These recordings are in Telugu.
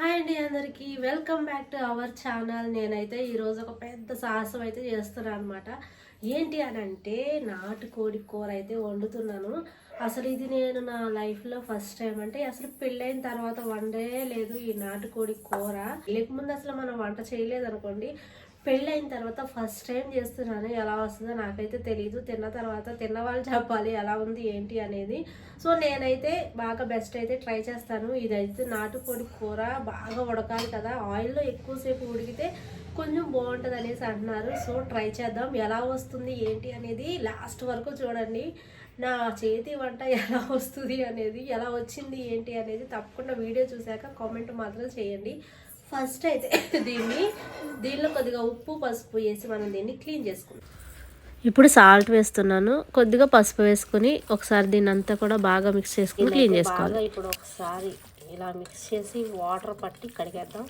హాయ్ అండి అందరికీ. Welcome back to our channel. నేనైతే ఈరోజు ఒక పెద్ద సాహసం అయితే చేస్తున్నాను అనమాట ఏంటి అని అంటే నాటుకోడి కూర అయితే వండుతున్నాను. అసలు ఇది నేను నా లైఫ్లో ఫస్ట్ టైం అంటే అసలు పెళ్ళైన తర్వాత వండే లేదు ఈ నాటుకోడి కూర. లేకముందు అసలు మనం వంట చేయలేదు అనుకోండి. పెళ్ళైన తర్వాత ఫస్ట్ టైం చేస్తున్నాను. ఎలా వస్తుందో నాకైతే తెలియదు తిన్న తర్వాత తిన్న వాళ్ళు చెప్పాలి ఎలా ఉంది ఏంటి అనేది. సో నేనైతే బాగా బెస్ట్ అయితే ట్రై చేస్తాను. ఇదైతే నాటుకోడి కూర బాగా ఉడకాలి కదా. ఆయిల్లో ఎక్కువసేపు ఉడికితే కొంచెం బాగుంటుంది అనేసి అంటున్నారు. సో ట్రై చేద్దాం. ఎలా వస్తుంది ఏంటి అనేది లాస్ట్ వరకు చూడండి. నా చేతి వంట ఎలా వస్తుంది అనేది ఎలా వచ్చింది ఏంటి అనేది తప్పకుండా వీడియో చూశాక కామెంట్ మాత్రం చేయండి. ఫస్ట్ అయితే దీన్ని దీనిలో కొద్దిగా ఉప్పు పసుపు వేసి మనం దీన్ని క్లీన్ చేసుకుందాం. ఇప్పుడు సాల్ట్ వేస్తున్నాను. కొద్దిగా పసుపు వేసుకొని ఒకసారి దీన్ని అంతా కూడా బాగా మిక్స్ చేసుకుని క్లీన్ చేసుకోవాలి. ఇప్పుడు ఒకసారి ఇలా మిక్స్ చేసి వాటర్ పట్టి కడిగేద్దాం.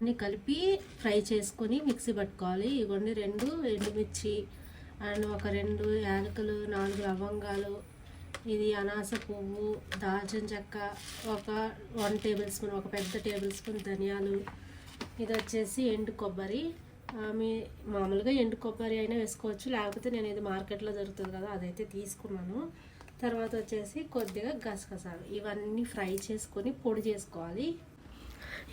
అన్ని కలిపి ఫ్రై చేసుకొని మిక్సీ పట్టుకోవాలి. ఇవన్నీ రెండు ఎండుమిర్చి అండ్ ఒక రెండు యాలకులు నాలుగు లవంగాలు ఇది అనాస పువ్వు దాల్చిన చెక్క ఒక వన్ టేబుల్ స్పూన్ ఒక పెద్ద టేబుల్ స్పూన్ ధనియాలు. ఇది వచ్చేసి ఎండు కొబ్బరి. మీ మామూలుగా ఎండు కొబ్బరి అయినా వేసుకోవచ్చు లేకపోతే నేను ఇది మార్కెట్లో దొరుకుతుంది కదా అదైతే తీసుకున్నాను. తర్వాత వచ్చేసి కొద్దిగా గసగసాలు. ఇవన్నీ ఫ్రై చేసుకొని పొడి చేసుకోవాలి.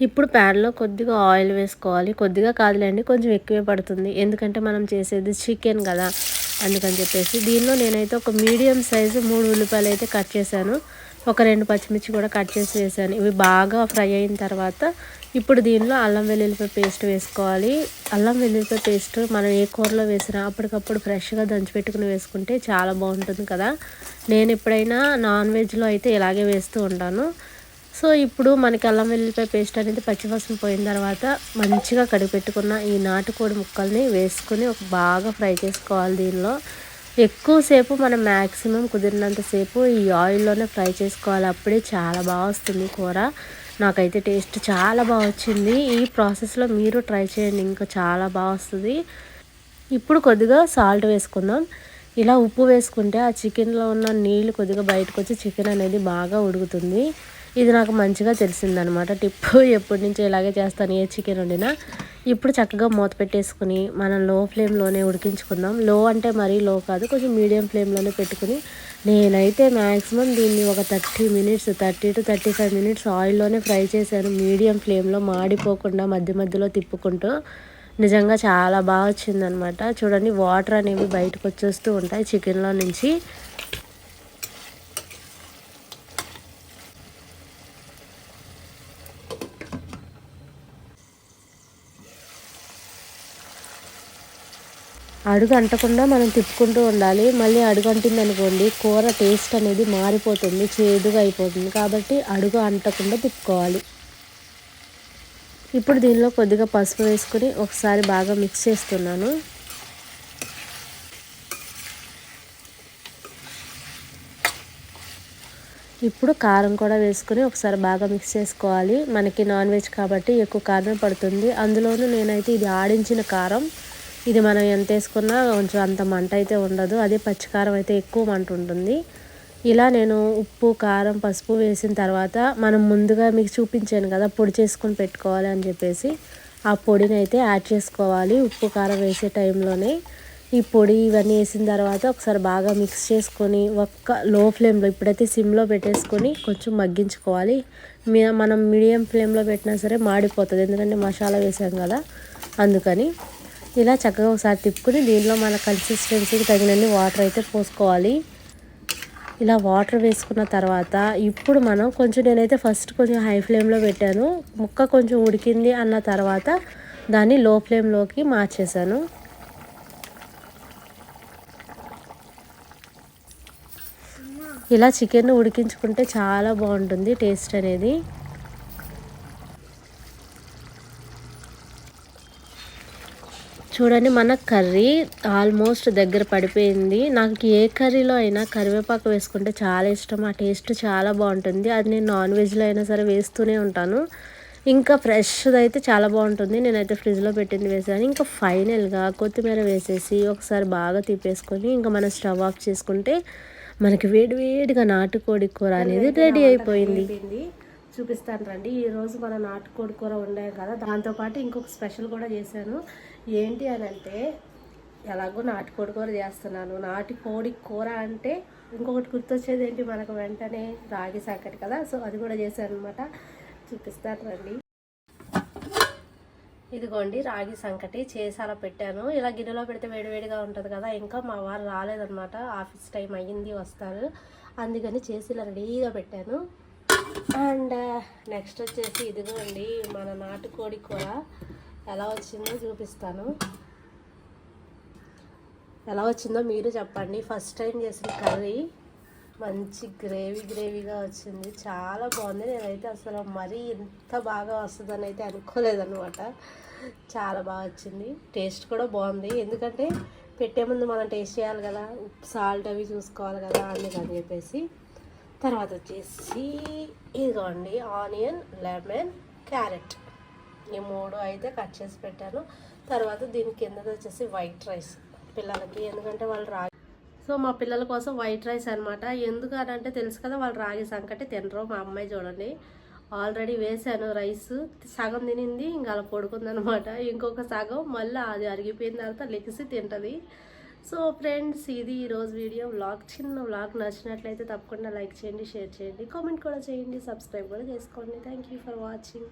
ఇప్పుడు ప్యాన్లో కొద్దిగా ఆయిల్ వేసుకోవాలి. కొద్దిగా కాదులేండి కొంచెం ఎక్కువే పడుతుంది. ఎందుకంటే మనం చేసేది చికెన్ కదా అందుకని చెప్పేసి. దీనిలో నేనైతే ఒక మీడియం సైజు మూడు ఉల్లిపాయలు అయితే కట్ చేశాను. ఒక రెండు పచ్చిమిర్చి కూడా కట్ చేసి వేసాను ఇవి బాగా ఫ్రై అయిన తర్వాత ఇప్పుడు దీనిలో అల్లం వెల్లుల్లిపాయ పేస్ట్ వేసుకోవాలి. అల్లం వెల్లుల్లిపాయ పేస్ట్ మనం ఏ కూరలో వేసినా అప్పటికప్పుడు ఫ్రెష్గా దంచి పెట్టుకుని వేసుకుంటే చాలా బాగుంటుంది కదా. నేను ఎప్పుడైనా నాన్ వెజ్లో అయితే ఇలాగే వేస్తూ ఉంటాను. సో ఇప్పుడు మనకి అల్లం వెల్లిపాయ పేస్ట్ అనేది పచ్చివాసన పోయిన తర్వాత మంచిగా కడిగి పెట్టుకున్న ఈ నాటుకోడి ముక్కల్ని వేసుకొని ఒక బాగా ఫ్రై చేసుకోవాలి దీనిలో. ఎక్కువసేపు మనం మ్యాక్సిమం కుదిరినంతసేపు ఈ ఆయిల్లోనే ఫ్రై చేసుకోవాలి. అప్పుడే చాలా బాగా వస్తుంది కూర. నాకైతే టేస్ట్ చాలా బాగా వచ్చింది. ఈ ప్రాసెస్లో మీరు ట్రై చేయండి ఇంకా చాలా బాగా వస్తుంది. ఇప్పుడు కొద్దిగా సాల్ట్ వేసుకుందాం. ఇలా ఉప్పు వేసుకుంటే ఆ చికెన్లో ఉన్న నీళ్ళు కొద్దిగా బయటకు వచ్చి చికెన్ అనేది బాగా ఉడుకుతుంది. ఇది నాకు మంచిగా తెలిసిందనమాట. టిప్ ఎప్పటి నుంచో ఇలాగే చేస్తాను ఏ చికెన్ వండినా. ఇప్పుడు చక్కగా మూత పెట్టేసుకుని మనం లో ఫ్లేమ్లోనే ఉడికించుకుందాం. లో అంటే మరీ లో కాదు కొంచెం మీడియం ఫ్లేమ్లోనే పెట్టుకుని నేనైతే మ్యాక్సిమం దీన్ని ఒక thirty minutes thirty to thirty five minutes ఆయిల్లోనే ఫ్రై చేశాను. మీడియం ఫ్లేమ్లో మాడిపోకుండా మధ్య మధ్యలో తిప్పుకుంటూ. నిజంగా చాలా బాగా వచ్చిందనమాట. చూడండి వాటర్ అనేవి బయటకు వచ్చేస్తూ ఉంటాయి చికెన్లో నుంచి. అడుగు అంటకుండా మనం తిప్పుకుంటూ ఉండాలి. మళ్ళీ అడుగు అంటింది అనుకోండి కూర టేస్ట్ అనేది మారిపోతుంది చేదుగా అయిపోతుంది. కాబట్టి అడుగు అంటకుండా తిప్పుకోవాలి. ఇప్పుడు దీనిలో కొద్దిగా పసుపు వేసుకుని ఒకసారి బాగా మిక్స్ చేస్తున్నాను. ఇప్పుడు కారం కూడా వేసుకుని ఒకసారి బాగా మిక్స్ చేసుకోవాలి. మనకి నాన్ వెజ్ కాబట్టి ఎక్కువ కారం పడుతుంది. అందులోనూ నేనైతే ఇది ఆడించిన కారం. ఇది మనం ఎంత వేసుకున్నా కొంచెం అంత మంట అయితే ఉండదు. అదే పచ్చికారం అయితే ఎక్కువ మంట ఉంటుంది. ఇలా నేను ఉప్పు కారం పసుపు వేసిన తర్వాత మనం ముందుగా మీకు చూపించాను కదా పొడి చేసుకొని పెట్టుకోవాలి అని చెప్పేసి ఆ పొడిని అయితే యాడ్ చేసుకోవాలి. ఉప్పు కారం వేసే టైంలోనే ఈ పొడి ఇవన్నీ వేసిన తర్వాత ఒకసారి బాగా మిక్స్ చేసుకొని ఒక్క లో ఫ్లేమ్లో ఇప్పుడైతే సిమ్లో పెట్టేసుకొని కొంచెం మగ్గించుకోవాలి. మీ- మనం మీడియం ఫ్లేమ్లో పెట్టినా సరే మాడిపోతుంది. ఎందుకంటే మసాలా వేసాం కదా అందుకని ఇలా చక్కగా ఒకసారి తిప్పుకుని దీనిలో మన కన్సిస్టెన్సీకి తగినన్ని వాటర్ అయితే పోసుకోవాలి. ఇలా వాటర్ వేసుకున్న తర్వాత ఇప్పుడు మనం కొంచెం నేనైతే ఫస్ట్ కొంచెం హై ఫ్లేమ్లో పెట్టాను. ముక్క కొంచెం ఉడికింది అన్న తర్వాత దాన్ని లో ఫ్లేమ్లోకి మార్చేసాను ఇలా చికెన్ ఉడికించుకుంటే చాలా బాగుంటుంది టేస్ట్ అనేది. చూడండి మన కర్రీ ఆల్మోస్ట్ దగ్గర పడిపోయింది. నాకు ఏ కర్రీలో అయినా కరివేపాకు వేసుకుంటే చాలా ఇష్టం. ఆ టేస్ట్ చాలా బాగుంటుంది. అది నేను నాన్ వెజ్లో అయినా సరే వేస్తూనే ఉంటాను. ఇంకా ఫ్రెష్ది అయితే చాలా బాగుంటుంది. నేనైతే ఫ్రిడ్జ్లో పెట్టింది వేసాను. ఇంకా ఫైనల్గా కొత్తిమీర వేసేసి ఒకసారి బాగా తిప్పేసుకొని ఇంకా మనం స్టవ్ ఆఫ్ చేసుకుంటే మనకి వేడి వేడిగా నాటుకోడి కూర అనేది రెడీ అయిపోయింది. చూపిస్తాను రండి. ఈరోజు మన నాటుకోడి కూర వండాం కదా దాంతోపాటు ఇంకొక స్పెషల్ కూడా చేశాను. ఏంటి అని అంటే ఎలాగో నాటుకోడి కూర చేస్తున్నాను. నాటుకోడి కూర అంటే ఇంకొకటి గుర్తొచ్చేది ఏంటి మనకు వెంటనే? రాగి సాకటి కదా సో అది కూడా చేశాను అనమాట చూపిస్తాను రండి. ఇదిగోండి రాగి సంకటి చేసి అలా పెట్టాను. ఇలా గిన్నెలో పెడితే వేడివేడిగా ఉంటుంది కదా ఇంకా మా వారు రాలేదనమాట ఆఫీస్ టైం అయ్యింది వస్తారు. అందుకని చేసి ఇలా రెడీగా పెట్టాను. అండ్ నెక్స్ట్ వచ్చేసి ఇదిగోండి మన నాటుకోడి కూర ఎలా వచ్చిందో చూపిస్తాను. ఎలా వచ్చిందో మీరు చెప్పండి. ఫస్ట్ టైం చేసిన కర్రీ మంచి గ్రేవీ గ్రేవీగా వచ్చింది. చాలా బాగుంది. నేనైతే అసలు మరీ ఇంత బాగా వస్తుందని అయితే అనుకోలేదన్నమాట. చాలా బాగా వచ్చింది. టేస్ట్ కూడా బాగుంది. ఎందుకంటే పెట్టే ముందు మనం టేస్ట్ చేయాలి కదా. ఉప్పు సాల్ట్ అవి చూసుకోవాలి కదా అందుకని చెప్పేసి. తర్వాత వచ్చేసి ఇదిగోండి ఆనియన్ లెమన్ క్యారెట్. ఈ మూడు అయితే కట్ చేసి పెట్టాను. తర్వాత దీని కిందది వచ్చేసి వైట్ రైస్ పిల్లలకి. ఎందుకంటే వాళ్ళు రాగి సో మా పిల్లల కోసం వైట్ రైస్ అనమాట ఎందుకు అని అంటే తెలుసు కదా వాళ్ళు రాగి సంకటి తినరు. మా అమ్మాయి చూడండి. ఆల్రెడీ వేసాను రైస్. సగం తినింది ఇంకా అలా పడుకుందనమాట ఇంకొక సగం మళ్ళీ అది అరిగిపోయిన తర్వాత లెగిసి తింటుంది. సో ఫ్రెండ్స్ ఇది ఈరోజు వీడియో. వ్లాగ్ చిన్న వ్లాగ్ నచ్చినట్లయితే తప్పకుండా లైక్ చేయండి షేర్ చేయండి కామెంట్ కూడా చేయండి సబ్స్క్రైబ్ కూడా చేసుకోండి. Thank you for watching